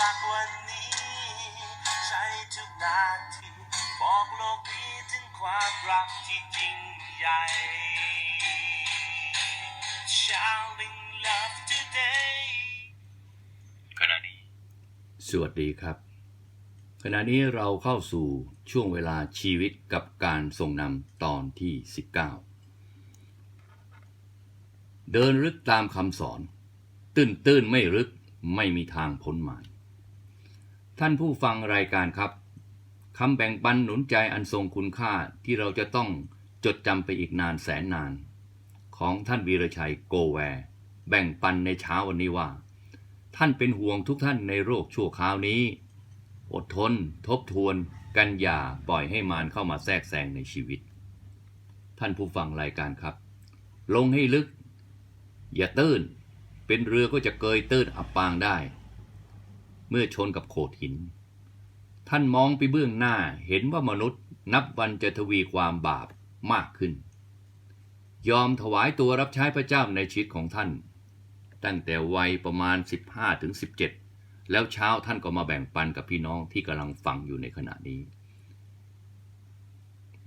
รักวันนี้ ใช้ทุกนาทีบอกโลกนี้ถึงความรักที่ยิ่งใหญ่ Shouting love today ขณะนี้ สวัสดีครับ ขณะนี้เราเข้าสู่ช่วงเวลาชีวิตกับการทรงนำตอนที่ 19 เดินลึกตามคำสอน ตื้นตื้นไม่ลึกไม่มีทางพ้นหมาย ท่านผู้ฟังรายการครับคำแบ่งปันหนุนใจอันทรงคุณค่าที่เราจะต้องจดจำไปอีกนานแสนนาน ของท่านวีรชัยโกแวร์แบ่งปันในเช้าวันนี้ว่า ท่านเป็นห่วงทุกท่านในโรคชั่วคราวนี้ อดทน ทบทวน กันอย่าปล่อยให้มารเข้ามาแทรกแซงในชีวิต ท่านผู้ฟังรายการครับ ลงให้ลึก อย่าตื้น เป็นเรือก็จะเกยตื้นอับปางได้ เมื่อชนกับโขดหิน ท่านมองไปเบื้องหน้าเห็นว่ามนุษย์นับวันจะทวีความบาปมากขึ้น ยอมถวายตัวรับใช้พระเจ้าในชีวิตของท่าน ตั้งแต่วัยประมาณ 15ถึง17 แล้วเช้าท่านก็มาแบ่งปันกับพี่น้องที่กำลังฟังอยู่ในขณะนี้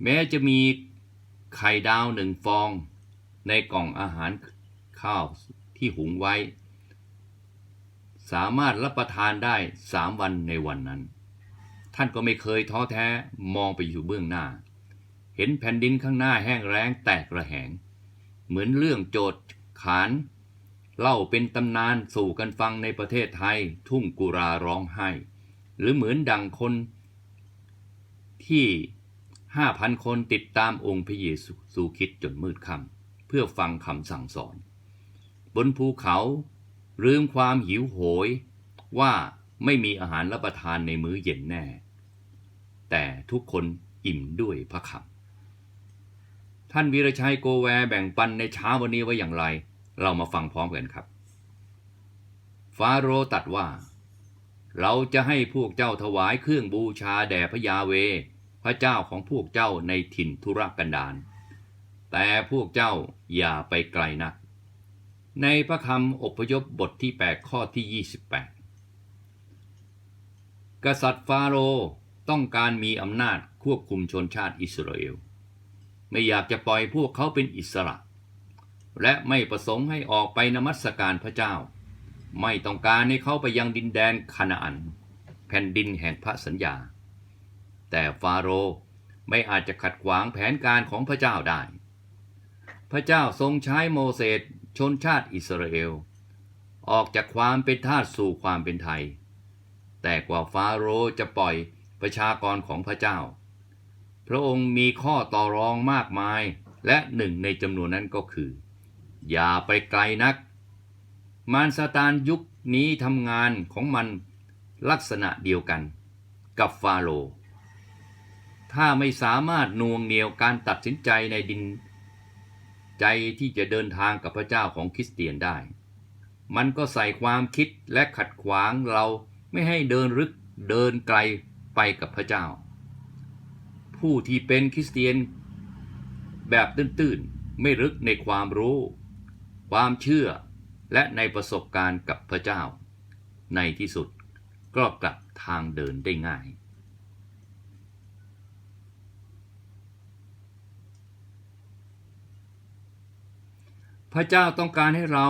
แม้จะมีไข่ดาวหนึ่งฟองในกล่องอาหารข้าวที่หุงไว้ สามารถรับประทานได้สามวันในวันนั้น ท่านก็ไม่เคยท้อแท้มองไปอยู่เบื้องหน้า เห็นแผ่นดินข้างหน้าแห้งแล้งแตกระแหง เหมือนเรื่องโจทย์ขาน เล่าเป็นตำนานสู่กันฟังในประเทศไทย ทุ่งกุราร้องไห้ หรือเหมือนดังคนที่ห้าพันคนติดตามองค์พระเยซูสู่คิดจนมืดค่ำเพื่อฟังคำสั่งสอน บนภูเขา ลืมความหิวโหยว่าไม่มีอาหารรับประทานในมื้อเย็นแน่ แต่ทุกคนอิ่มด้วยพระคำท่านวีรชัยโกแวร์แบ่งปันในเช้าวันนี้ไว้อย่างไร เรามาฟังพร้อมกันครับ ฟาโรตัดว่า เราจะให้พวกเจ้าถวายเครื่องบูชาแด่พระยาเว พระเจ้าของพวกเจ้าในถิ่นทุรกันดารแต่พวกเจ้าอย่าไปไกลนัก ในพระคำอพยพบทที่ 8 ข้อที่ 28 กษัตริย์ฟาโรห์ต้องการมีอำนาจควบคุมชนชาติอิสราเอล ไม่อยากจะปล่อยพวกเขาเป็นอิสระ และไม่ประสงค์ให้ออกไปนมัสการพระเจ้า ไม่ต้องการให้เขาไปยังดินแดนคานาอัน แผ่นดินแห่งพระสัญญา แต่ฟาโรห์ไม่อาจจะขัดขวางแผนการของพระเจ้าได้ พระเจ้าทรงใช้โมเสส ชนชาติอิสราเอล ออกจากความเป็นทาสสู่ความเป็นไทย แต่กว่าฟาโรห์จะปล่อยประชากรของพระเจ้า พระองค์มีข้อต่อรองมากมายและหนึ่งในจำนวนนั้นก็คือ อย่าไปไกลนัก มารซาตานยุคนี้ทำงานของมันลักษณะเดียวกันกับฟาโรห์ถ้าไม่สามารถนวงเหนียวการตัดสินใจในดิน ใจที่จะเดินทางกับพระเจ้าของคริสเตียนได้ มันก็ใส่ความคิดและขัดขวางเราไม่ให้เดินลึกเดินไกลไปกับพระเจ้า ผู้ที่เป็นคริสเตียน แบบตื้นๆ ไม่ลึกในความรู้ ความเชื่อและในประสบการณ์กับพระเจ้า ในที่สุดก็กลับทางเดินได้ง่าย พระเจ้าต้องการให้เรา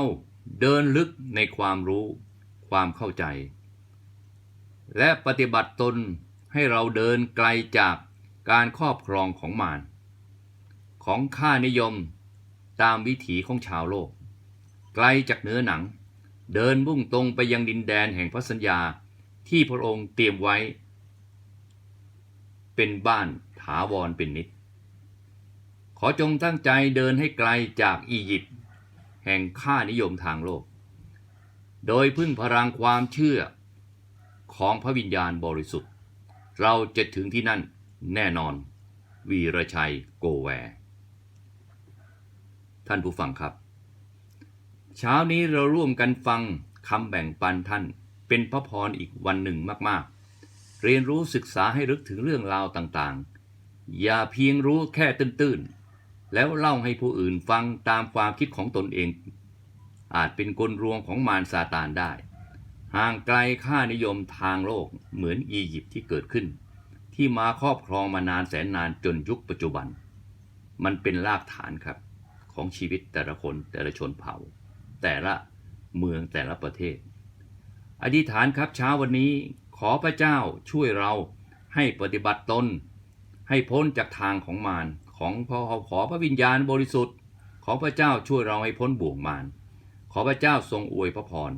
เดินลึกในความรู้ ความเข้าใจ และปฏิบัติตนให้เราเดินไกลจากการครอบครองของมารของค่านิยมตามวิถีของชาวโลก ไกลจากเนื้อหนัง เดินมุ่งตรงไปยังดินแดนแห่งพระสัญญาที่พระองค์เตรียมไว้ เป็นบ้านถาวรเป็นนิด ขอจงตั้งใจเดินให้ไกลจากอียิปต์ แห่งค่านิยมทางโลก โดยพึ่งพลังความเชื่อของพระวิญญาณบริสุทธิ์ เราจะถึงที่นั่นแน่นอน วีรชัยโกแวร์ท่านผู้ฟังครับ เช้านี้เราร่วมกันฟังคำแบ่งปันท่านเป็นพระพรอีกวันหนึ่งมากๆ เรียนรู้ศึกษาให้ลึกถึงเรื่องราวต่างๆ อย่าเพียงรู้แค่ตื้นๆ แล้วเล่าให้ผู้อื่นฟังตามความคิดของตนเอง อาจเป็นกลรวงของมารซาตานได้ ห่างไกลค่านิยมทางโลกเหมือนอียิปต์ที่เกิดขึ้น ที่มาครอบครองมานานแสนนานจนยุคปัจจุบัน มันเป็นรากฐานครับของชีวิตแต่ละคนแต่ละชนเผ่า แต่ละเมืองแต่ละประเทศ อธิษฐานครับเช้าวันนี้ขอพระเจ้าช่วยเราให้ปฏิบัติตนให้พ้นจากทางของมาร ของพอขอพระวิญญาณบริสุทธิ์ขอพระเจ้าช่วยเราให้พ้นบ่วงมารขอพระเจ้าทรงอวยพระพร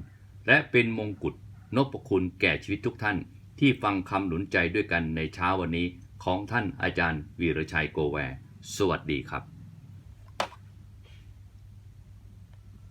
และเป็นมงกุฎนพคุณแก่ชีวิตทุกท่าน ที่ฟังคำหนุนใจด้วยกันในเช้าวันนี้ของท่านอาจารย์วีรชัยโกแว สวัสดีครับ